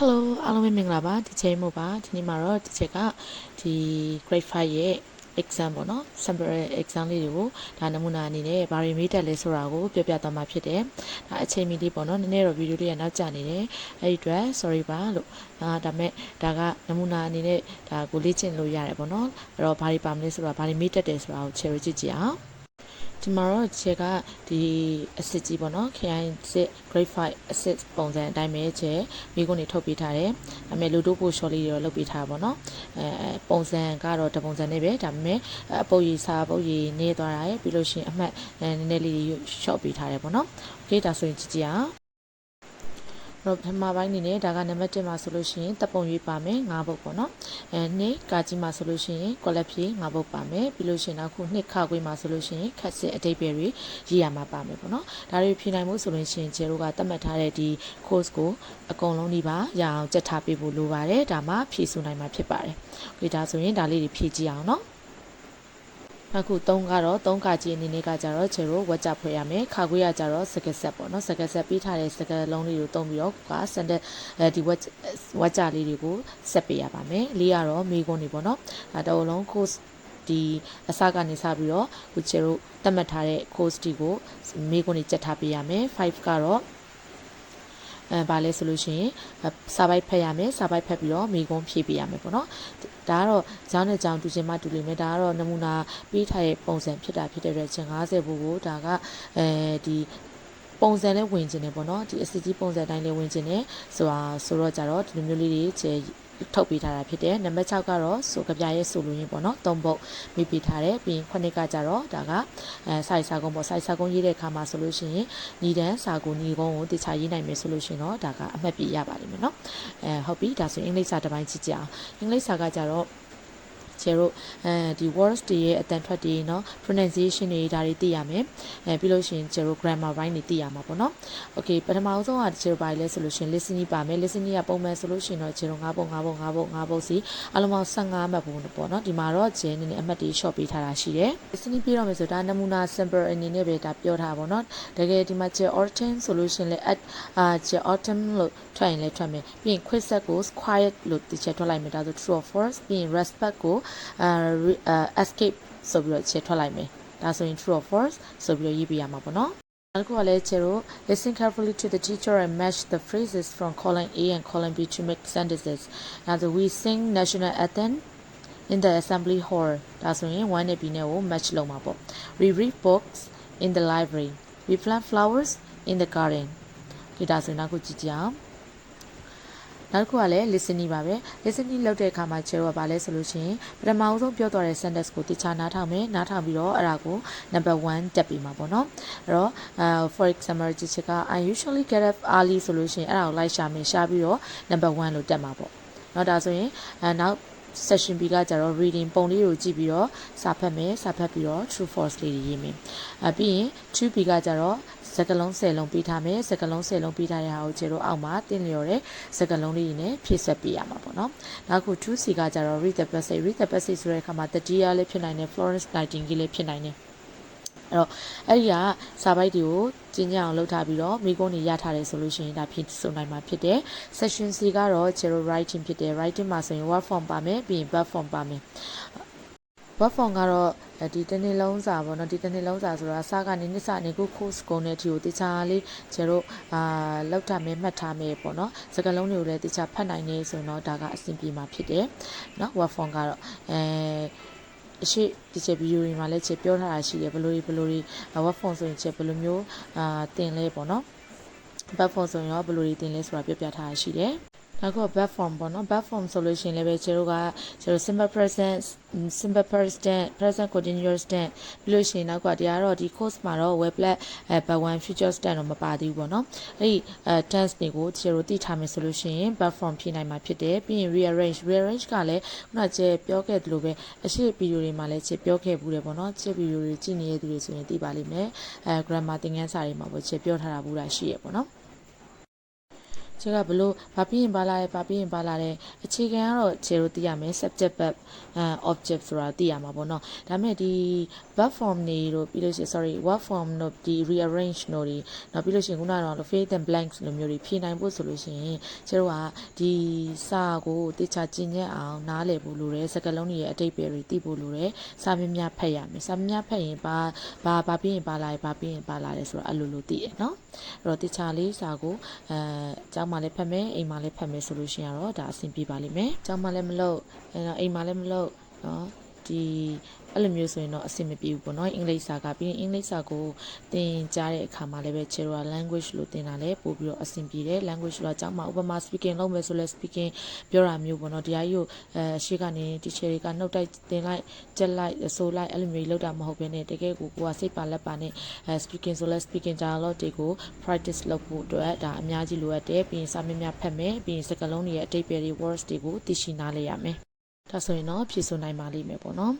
Hello အားလုံးပဲမင်္ဂလာပါဒီချိန်မို့ပါဒီနေ့မှာတော့ဒီချက်ကဒီ grade 5ရဲ့ exam ပေါ့နော် sample exam လေးတွေကိုဒါနမူနာအနေနဲ့ဘာတွေမေးတက်လဲဆိုတာကိုပြောပြသွားမှာဖြစ်တယ်ဒါအချိန်မီလေးပေါ့နော်နည်းနည်းတော့ဗီဒီယိုလေးကနောက်ကျနေတယ်အဲ့ဒီအတွက် sorry ပါလို့အာဒါမဲ့ဒါကနမူနာအနေနဲ့ဒါကိုလေ့ကျင့်လို့ရတယ်ပေါ့နော်အဲ့တော့ဘာတွေပါမလဲဆိုတာဘာတွေမေးတက်တယ်ဆိုတာကို share ကြည့်ကြည့်အောင် ဒီမှာတော့ခြေကဒီအစစ်ကြီးပေါ့နော် KI စစ် grade 5အစစ်ပုံစံအတိုင်းပဲခြေမိကုန်းနေထုတ်ပေးထားတယ်။ဒါပေမဲ့လူတို့ပို့ short လေးတွေတော့လုပ်ပေးထားပါပေါ့နော်။အဲပုံစံကတော့တပုံစံနဲ့ပဲဒါပေမဲ့အပုတ်ရည်စာပုတ်ရည်နေသွားတာရယ်ပြီးလို့ရှိရင်အမှတ်နည်းနည်းလေး short ပေးထားတယ်ပေါ့နော်။ Okay ဒါဆိုရင်ကြည့်ကြည့်အောင် တော့ပထမပိုင်းအနေနဲ့ဒါကနံပါတ်1မှာဆိုလို့ရှိရင်တပ်ပုံရွေးပါမယ်၅ဘုတ်ပေါ့နော်အဲနှစ်ကာကြီးမှာဆိုလို့ရှိရင်ကွက်လက်ဖြေ၅ဘုတ်ပါမယ်ပြီးလို့ရှိရင်နောက်ခုနှစ်ခါခွေးမှာဆိုလို့ရှိရင်ခက်စစ်အတိတ်ပဲတွေရေးရမှာပါမယ်ပေါ့နော်ဒါတွေဖြေနိုင်မှုဆိုလို့ရှိရင်ကျဲတို့ကသတ်မှတ်ထားတဲ့ဒီ course ကိုအကုန်လုံးဒီပါရအောင်ကြက်ထားပေးဖို့လိုပါတယ်ဒါမှဖြည့်ဆိုနိုင်မှာဖြစ်ပါတယ်။ဒီဒါဆိုရင်ဒါလေးတွေဖြည့်ကြည့်အောင်နော်။ အခု3ကတော့3ကကြီးအနေနဲ့ကကြတော့ခြေတို့ဝက်ကြဖွဲ့ရမယ်ခါခွေးကကြတော့စကက်ဆက်ပေါ့နော်စကက်ဆက်ပြီးထားတဲ့စကက်လုံးလေးကိုတုံးပြီးတော့ကစန်တဲ့အဲဒီဝက်ဝက်ကြလေးတွေကိုဆက်ပေးရပါမယ်လေးကတော့မေကွန်နေပေါ့နော်အဲတော့လုံး course ဒီအစကနေစပြီးတော့ကိုချေတို့တတ်မှတ်ထားတဲ့ course ဒီကိုမေကွန်နေကြက်ထားပေးရမယ်5ကတော့ အဲဘာလဲဆိုလို့ရှိရင်စာပိုက်ဖတ်ရမယ်စာပိုက်ဖတ်ပြီးတော့မိကုံးဖြည့်ပေးရမယ်ပေါ့နော်ဒါကတော့ဇောင်းနဲ့ကြောင်တူချင်မှတူလိမ့်မယ်ဒါကတော့နမူနာပေးထားတဲ့ပုံစံဖြစ်တာဖြစ်တဲ့အတွက်ချင်း90ဘူးကိုဒါကအဲဒီပုံစံနဲ့ဝင်ကျင်တယ်ပေါ့နော်ဒီအစစ်ကြီးပုံစံတိုင်းလေးဝင်ကျင်တယ်ဆိုတာဆိုတော့ကြတော့ဒီလိုမျိုးလေးတွေခြေ ထုတ်ပေးထားတာဖြစ်တယ်နံပါတ်6ကတော့ဆိုကြပြရဲ့ဆိုလို့ရင်ပေါ့နော်၃ပုတ်မိပေးထားတယ်ပြီးရင်ခုနှစ်ကကြတော့ဒါကအဲစိုက်စာကုန်းပေါ့စိုက်စာကုန်းရေးတဲ့အခါမှာဆိုလို့ရှိရင်ညီတန်းစာကုန်းညီကုန်းကိုတခြားရေးနိုင်မယ်ဆိုလို့ရှိရင်တော့ဒါကအမှတ်ပြရပါလိမ့်မယ်နော်အဲဟုတ်ပြီဒါဆိုရင်အင်္ဂလိပ်စာတစ်ပိုင်းကြည့်ကြအောင်အင်္ဂလိပ်စာကကြတော့ ကျတို့အဲဒီ words တွေရဲ့အတန်ထွက်တွေเนาะ pronunciation တွေဒါတွေသိရမယ်အဲပြီးလို့ရှိရင်ကျတို့ grammar ဘိုင်းတွေသိရမှာပေါ့เนาะ okay ပထမဆုံးကကျတို့ဘာလဲဆိုလို့ရှိရင် listening ပါမယ် listening ကပုံမှန်ဆိုလို့ရှိရင်တော့ကျတို့၅ပုံ၅ပုံ၅ပုံ၅ပုံစီအလုံးပေါင်း15မှတ်ပုံပေါ့เนาะဒီမှာတော့ကျင်းနေနေအမှတ်တွေ short ပေးထားတာရှိတယ် listening ပြီးတော့မယ်ဆိုဒါနမူနာ sample အနေနဲ့ပဲဒါပြောထားပါပေါ့เนาะတကယ်ဒီမှာကျ autumn ဆိုလို့ရှိရင်လည်း at အာကျ autumn လို့ထွက်ရင်လည်းထွက်မယ်ပြီးရင် quiz set ကို quiet လို့တချက်ထွက်လိုက်မယ်ဒါဆို true or false ပြီးရင် respect ကိုအဲ escape ဆိုပြီးတော့ချက်ထွက်လိုက်မယ်ဒါဆိုရင် true or false ဆိုပြီးတော့ရေးပြရမှာပေါ့နော်နောက်တစ်ခုကလည်းကျတော့ listen carefully to the teacher and match the phrases from column A and column B to make sentences. Now we sing national anthem in the assembly hall. ဒါဆိုရင်1နဲ့ B နဲ့ကို match လုပ်မှာပေါ့ We read books in the library. We plant flowers in the garden. ဒီဒါဆိုရင်နောက်ခုကြည့်ကြအောင် နောက်တစ်ခုကလည်း listening ပါပဲ listening လုပ်တဲ့အခါမှာကျတော့ဗာလဲဆိုလို့ရှိရင်ပထမအဆုံးပြောသွားတဲ့ sentence ကိုတခြားနားထောင်မယ်နားထောင်ပြီးတော့အဲ့ဒါကို number 1တက်ပြီးမှာပေါ့နော်အဲ့တော့ for example ကြည့်ချက်က I usually get up early ဆိုလို့ရှိရင်အဲ့ဒါကိုလိုက်ရှာမယ်ရှာပြီးတော့ number 1လို့တက်မှာပေါ့နော်ဒါဆိုရင်အဲနောက် session B ကကြတော့ reading ပုံလေးကိုကြည့်ပြီးတော့စာဖတ်မယ်စာဖတ်ပြီးတော့ true false လေးတွေရေးမယ်အဲပြီးရင် 2B ကကြတော့ စကလုံး10လုံးပေးထားမယ်စကလုံး10လုံးပေးထားတဲ့ဟာကိုခြေတို့အောက်မှာတင်လျော်တဲ့စကလုံးလေးတွေနဲ့ဖြည့်ဆွက်ပေးရမှာပေါ့နော်နောက်ခု 2C ကကြတော့ read the passage read the passage ဆိုတဲ့အခါမှာ the dear လေးဖြစ်နိုင်တယ် Florence Nightingale လေးဖြစ်နိုင်တယ်အဲ့တော့အဲ့ဒီကစာပိုက်တွေကိုကျင်းကြအောင်လုပ်ထားပြီးတော့မိကုန်းတွေရထားတယ်ဆိုလို့ရှိရင်ဒါဖြစ်ဆိုနိုင်မှာဖြစ်တယ် session C ကတော့ zero writing ဖြစ်တယ် writing မှာဆိုရင် word form ပါမယ်ပြီးရင် verb form ပါမယ် word form ကတော့ဒီတစ်နေ့လုံးစာပေါ့နော်ဒီတစ်နေ့လုံးစာဆိုတာစကနေနှစ်စနေခု course ကုန်တဲ့အထိကိုတခြားလေးကျတို့အာလောက်ထားမယ်မှတ်ထားမယ်ပေါ့နော်စကားလုံးတွေကိုလည်းတခြားဖတ်နိုင်နေဆိုရင်တော့ဒါကအဆင်ပြေမှာဖြစ်တယ်နော် word form ကတော့အဲအရှိဒီချက်ဗီဒီယိုတွေမှာလည်းချက်ပြောထားတာရှိတယ်ဘယ်လိုဘယ်လို web form ဆိုရင်ချက်ဘယ်လိုမျိုးအာတင်လဲပေါ့နော် web form ဆိုရင်ရောဘယ်လိုတင်လဲဆိုတာပြောပြထားတာရှိတယ် နောက်က bad form ပေါ့နော် bad form ဆိုလို့ရှိရင်လည်းပဲကျတို့ကကျတို့ simple present simple present present continuous tense ပြီးလို့ရှိရင်နောက်ကတရားတော့ဒီ course မှာတော့ web plat အဲ bad one future tense တော့မပါသေးဘူးပေါ့နော်အဲ့ဒီအဲ tense တွေကိုကျတို့သိထားမယ်ဆိုလို့ရှိရင် bad form ဖြည့်နိုင်မှာဖြစ်တယ်ပြီးရင် rearrange rearrange ကလည်းခုနကကျပြောခဲ့သလိုပဲအရှိဗီဒီယိုတွေမှာလည်းကျပြောခဲ့ဘူးတယ်ပေါ့နော်ကျဗီဒီယိုတွေကြည့်နေတဲ့သူတွေဆိုရင်သိပါလိမ့်မယ်အဲ grammar သင်ခန်းစာတွေမှာပေါ့ကျပြောထားတာဘူးတာရှိရပေါ့နော် ခြေကဘလို့ဘာပြီးရင်ဘာလာလဲဘာပြီးရင်ဘာလာလဲအခြေခံကတော့ခြေတို့သိရမယ် subject verb အဲ object ဆိုတာသိရမှာပေါ့နော်ဒါပေမဲ့ဒီ verb form နေတို့ပြီးလို့ရှိရင် sorry verb form တို့ဒီ rearrange တို့ဒီနောက်ပြီးလို့ရှိရင်ခုနကတော့ fill in blanks လိုမျိုးတွေဖြည့်နိုင်ဖို့ဆိုလို့ရှိရင်ခြေတို့ကဒီစာကိုတေချာကျင့်ကြအောင်နားလည်ဖို့လိုတယ်စကားလုံးတွေရဲ့အတိတ်ပဲတွေသိဖို့လိုတယ်စာမြများဖတ်ရမယ်စာမြများဖတ်ရင်ဘာဘာဘာပြီးရင်ဘာလာလဲဘာပြီးရင်ဘာလာလဲဆိုတော့အဲ့လိုလိုသိရနော်အဲ့တော့တေချာလေးစာကိုအဲကျောင်းမှာလည်းဖတ်မယ်အိမ်မှာလည်းဖတ်မယ်ဆိုလို့ရှိရင်တော့ဒါအဆင်ပြေပါလိမ့်မယ်ကျောင်းမှာလည်းမလုပ်အဲတော့အိမ်မှာလည်းမလုပ်နော် ဒီအဲ့လိုမျိုးဆိုရင်တော့အဆင်မပြေဘူးပေါ့နော်အင်္ဂလိပ်စာကပြီးရင်အင်္ဂလိပ်စာကိုသင်ကြားတဲ့အခါမှာလည်းပဲ Chera language လို့သင်တာလည်းပို့ပြီးတော့အဆင်ပြေတယ် language လို့အကြောင်းမှာဥပမာ speaking လုပ်မယ်ဆိုလဲ speaking ပြောတာမျိုးပေါ့နော်ဒီအကြီးကိုအဲရှေ့ကနေ teacher တွေကနှုတ်တိုက်သင်လိုက်ကြက်လိုက်ဆိုလိုက်အဲ့လိုမျိုးလောက်တာမဟုတ်ဘဲနဲ့တကယ်ကိုကိုကစိတ်ပါလက်ပါနဲ့အဲ speaking ဆိုလဲ speaking dialogue တွေကို practice လုပ်ဖို့အတွက်ဒါအများကြီးလိုအပ်တယ်ပြီးရင်စာမျက်နှာဖတ်မယ်ပြီးရင်စကားလုံးတွေရဲ့အတိတ်ပဲတွေ words တွေကိုသိရှိနားလည်ရမယ် ဒါဆိုရင်တော့ဖြည့်ဆိုနိုင်ပါလိမ့်မယ်ပေါ့နော်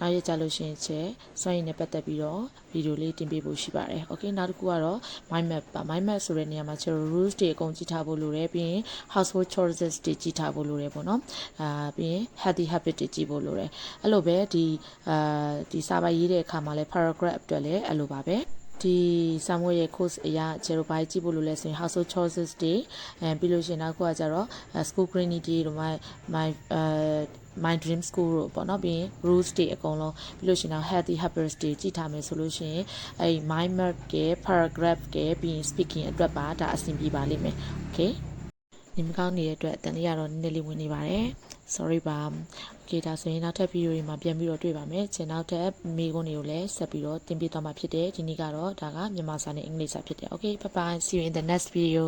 နောက်ရကြလို့ရှိရင်ချက်စွမ်းရည်နဲ့ပတ်သက်ပြီးတော့ဗီဒီယိုလေးတင်ပေးဖို့ရှိပါတယ်။ Okay နောက်တစ်ခုကတော့ mind map ပါ mind map ဆိုတဲ့နေရာမှာကျွန်တော် rules တွေအကုန်ကြည့်ထားဖို့လိုတယ်ပြီးရင် household chores တွေကြည့်ထားဖို့လိုတယ်ပေါ့နော်။အာပြီးရင် healthy habit တွေကြည့်ဖို့လိုတယ်။အဲ့လိုပဲဒီအာဒီစာပိုက်ရေးတဲ့အခါမှာလဲ paragraph အတွက်လည်းအဲ့လိုပါပဲ။ ဒီစာမွေးရဲ့ course အရာခြေတို့ပိုင်းကြည့်ဖို့လိုလဲဆိုရင် household chores တွေအဲပြီးလို့ရှိရင်နောက်ခုကကျတော့ school cleaning တွေတို့ my my အဲ my dream school တို့ပေါ့နော်ပြီးရင် rules တွေအကုန်လုံးပြီးလို့ရှိရင်တော့ healthy habits တွေကြည့်ထားမယ်ဆိုလို့ရှိရင်အဲ့ mind map က paragraph ကပြီးရင် speaking အတွက်ပါဒါအဆင်ပြေပါလိမ့်မယ် okay နေမကောင်းနေတဲ့အတွက်အတန်လေးကတော့နည်းနည်းလေးဝင်နေပါတယ် sorry ပါ okay ဒါဆိုရင်နောက်ထပ်ဗီဒီယိုတွေမှာပြန်ပြီးတော့တွေ့ပါမယ်ကျန်နောက်ထပ်မိကုန်းတွေကိုလည်းဆက်ပြီးတော့တင်ပြသွားမှာဖြစ်တယ်ဒီနေ့ကတော့ဒါကမြန်မာစာနဲ့အင်္ဂလိပ်စာဖြစ်တယ် okay bye bye see you in the next video